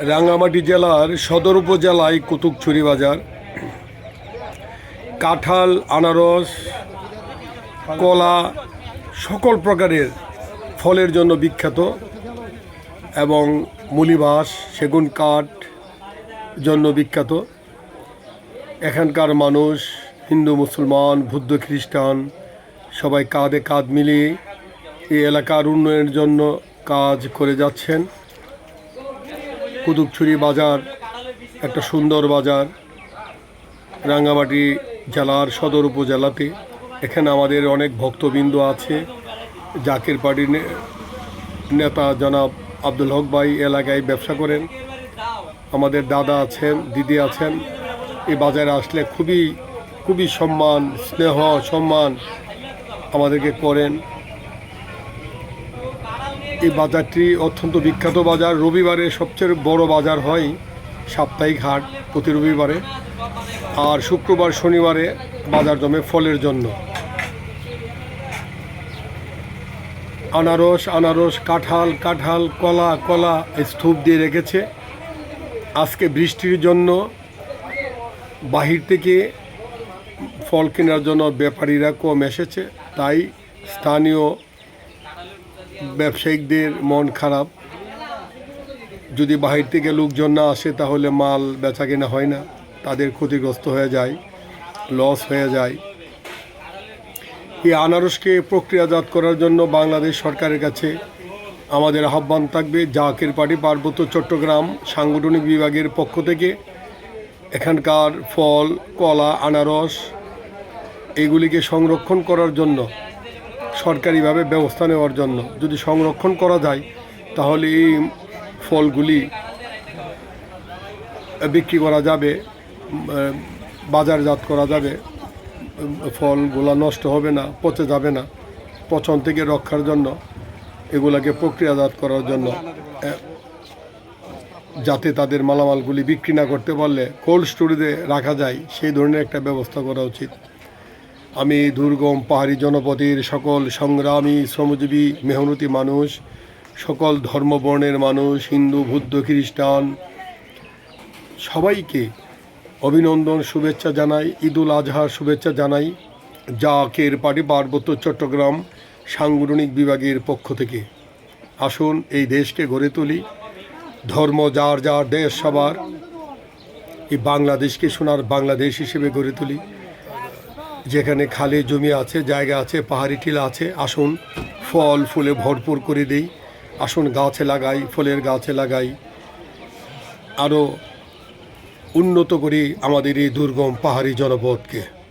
রাঙামাটি জেলার সদর উপজেলায় কুতুবছড়ি বাজার, কাঁঠাল, আনারস, কলা সকল প্রকারের ফলের জন্য বিখ্যাত এবং মুলিবাস, সেগুন কাঠ জন্য বিখ্যাত। এখানকার মানুষ, হিন্দু, মুসলমান, বুদ্ধ, খ্রিস্টান, সবাই কাঁধে কাঁধ মিলিয়ে এই এলাকার উন্নয়নের জন্য কাজ করে যাচ্ছেন। কুতুবছড়ি বাজার, একটা সুন্দর বাজার, রাঙ্গামাটি জেলার সদর উপজেলাতে। এখানে আমাদের অনেক ভক্তবৃন্দ আছে, জাকির পার্টির নেতা জনাব আব্দুল হক ভাই এলাকায় ব্যবসা করেন। আমাদের দাদা আছেন, দিদি আছেন। এই বাজারে আসলে খুবই খুবই সম্মান, স্নেহ, সম্মান আমাদেরকে করেন। এই বাজারটি অত্যন্ত বিখ্যাত বাজার। রবিবারে সবচেয়ে বড় বাজার হয় সাপ্তাহিক হাট প্রতি রবিবারে আর শুক্রবার, শনিবারে বাজার জমে ফলের জন্য। আনারস আনারস, কাঁঠাল কাঁঠাল, কলা কলা স্তূপ দিয়ে রেখেছে। আজকে বৃষ্টির জন্য বাহির থেকে ফল কেনার জন্য ব্যাপারীরা কম এসেছে, তাই স্থানীয় ব্যবসায়িকদের মন খারাপ। যদি বাহির থেকে লোকজন না আসে, তাহলে মাল বেচা কেনা হয় না। তাদের ক্ষতিগ্রস্ত হয়ে যায় লস হয়ে যায়। এই আনারসকে প্রক্রিয়াজাত করার জন্য বাংলাদেশ সরকারের কাছে আমাদের আহ্বান থাকবে, জাকের পার্টি পার্বত্য চট্টগ্রাম সাংগঠনিক বিভাগের পক্ষ থেকে। এখানকার ফল, কলা, আনারস, এগুলিকে সংরক্ষণ করার জন্য সরকারিভাবে ব্যবস্থা নেওয়ার জন্য যদি সংরক্ষণ করা যায়, তাহলে এই ফলগুলি বিক্রি করা যাবে, বাজারজাত করা যাবে, ফলগুলা নষ্ট হবে না, পচে যাবে না, পচন থেকে রক্ষার জন্য এগুলাকে প্রক্রিয়াজাত করার জন্য যাতে তাদের মালামালগুলি বিক্রি না করতে পারলে কোল্ড স্টোরেজে রাখা যায়, সেই ধরনের একটা ব্যবস্থা করা উচিত। আমি দুর্গম পাহাড়ি জনপদের সকল সংগ্রামী, শ্রমজীবী, মেহনতি মানুষ, সকল ধর্মবর্ণের মানুষ, হিন্দু, বুদ্ধ, খ্রিস্টান, সবাইকে অভিনন্দন, শুভেচ্ছা জানাই, ঈদুল আজহার শুভেচ্ছা জানাই, জাকের পার্টি, পার্বত্য চট্টগ্রাম সাংগঠনিক বিভাগের পক্ষ থেকে। আসুন এই দেশকে গড়ে তুলি, ধর্ম যার যার দেশ সবার, এই বাংলাদেশকে সোনার বাংলাদেশ হিসেবে গড়ে তুলি। যেখানে খালি জমি আছে, জায়গা আছে, পাহাড়ি টিলা আছে, আসুন, ফল, ফুলে ভরপুর করে দেই। আসুন, গাছে লাগাই, ফলের গাছে লাগাই। আরও উন্নত করি আমাদের এই দুর্গম পাহাড়ি জনপদকে